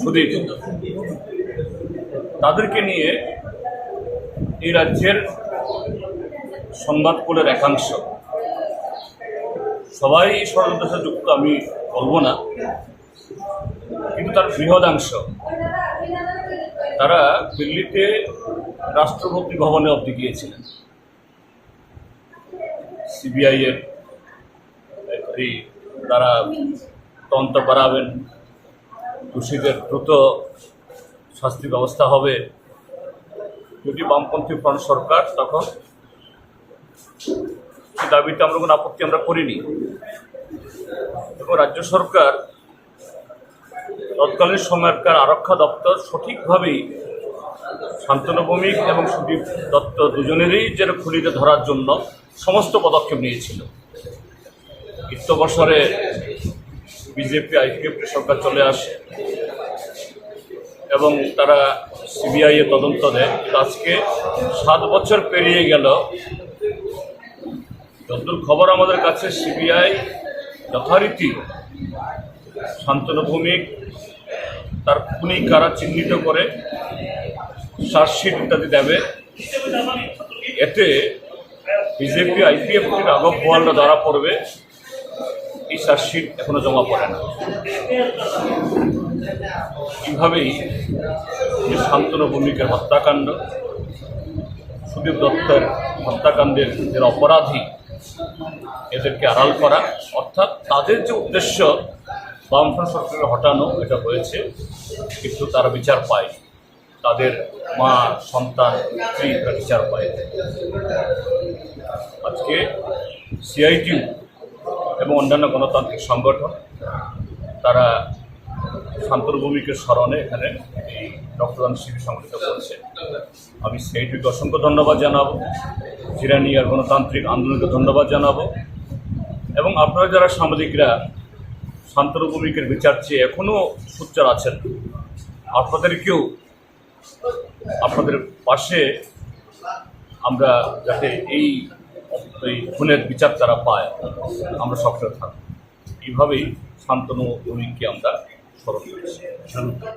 সুদীপ তাদেরকে নিয়ে এই রাজ্যের সংবাদকুলের একাংশ। সবাই ষড়যন্ত্রের যুক্ত, আমি বলব না। কিন্তু তার বৃহদাংশ। তারা দিল্লিতে রাষ্ট্রপতি ভবনে অবধি গিয়েছিলেন। সিবিআই এর তারা তদন্ত করাবেন। দোষীদের দ্রুত শাস্তি ব্যবস্থা হবে। যদি বামপন্থী ফ্রন্ট সরকার তখন দাবিতে আমরা কোনো আপত্তি আমরা করিনি। এবং রাজ্য সরকার তৎকালীন সময়কার আরক্ষা দপ্তর সঠিকভাবেই শান্তনু ভৌমিক এবং সুদীপ দত্ত দুজনেরই যেন খুলিতে ধরার জন্য সমস্ত পদক্ষেপ নিয়েছিল। ইত্য বছরে বিজেপি আইপিএফ সরকার চলে আসে এবং তারা সিবিআই এ তদন্ত দেয়। আজকে সাত বছর পেরিয়ে গেল যতদূর খবর আমাদের কাছে, সিবিআই যথারীতি শান্তনু ভৌমিক তার খুনি কারা চিহ্নিত করে চার্জশিট ইত্যাদি দেবে। এতে বিজেপি, আইপিএফ রাঘব বোয়ালরা ধরা পড়বে। এই চার্জশিট এখনও জমা পড়ে না। এইভাবেই যে শান্তনু ভৌমিকের হত্যাকাণ্ড, সুদীপ দত্তের হত্যাকাণ্ডের এর অপরাধী এদেরকে আড়াল করা। অর্থাৎ তাদের যে উদ্দেশ্য বামফ্রন্ট সরকারের হটানো, এটা হয়েছে, কিন্তু তারা বিচার পায় তাদের মা, সন্তান, স্ত্রী, তারা বিচার পায় আজকে সিআইটিউ এবং অন্যান্য গণতান্ত্রিক সংগঠন, তারা শান্তনু ভূমিকের স্মরণে এখানে এই রক্তদান শিবির সংগঠিত করেছে। আমি সিআইটিকে অসংখ্য ধন্যবাদ জানাব। জিরানি আর গণতান্ত্রিক আন্দোলনকে ধন্যবাদ জানাব। এবং আপনারা যারা সাংবাদিকরা শান্তনু ভূমিকের বিচার চেয়ে এখনও সোচ্চার আছেন আপনাদেরকেও আপনাদের পাশে আমরা যাতে এই এই খুনের বিচার তারা পায়, আমরা সক্রিয় থাকব। এইভাবেই শান্তনু ভূমিককে আমরা স্মরণ করেছি।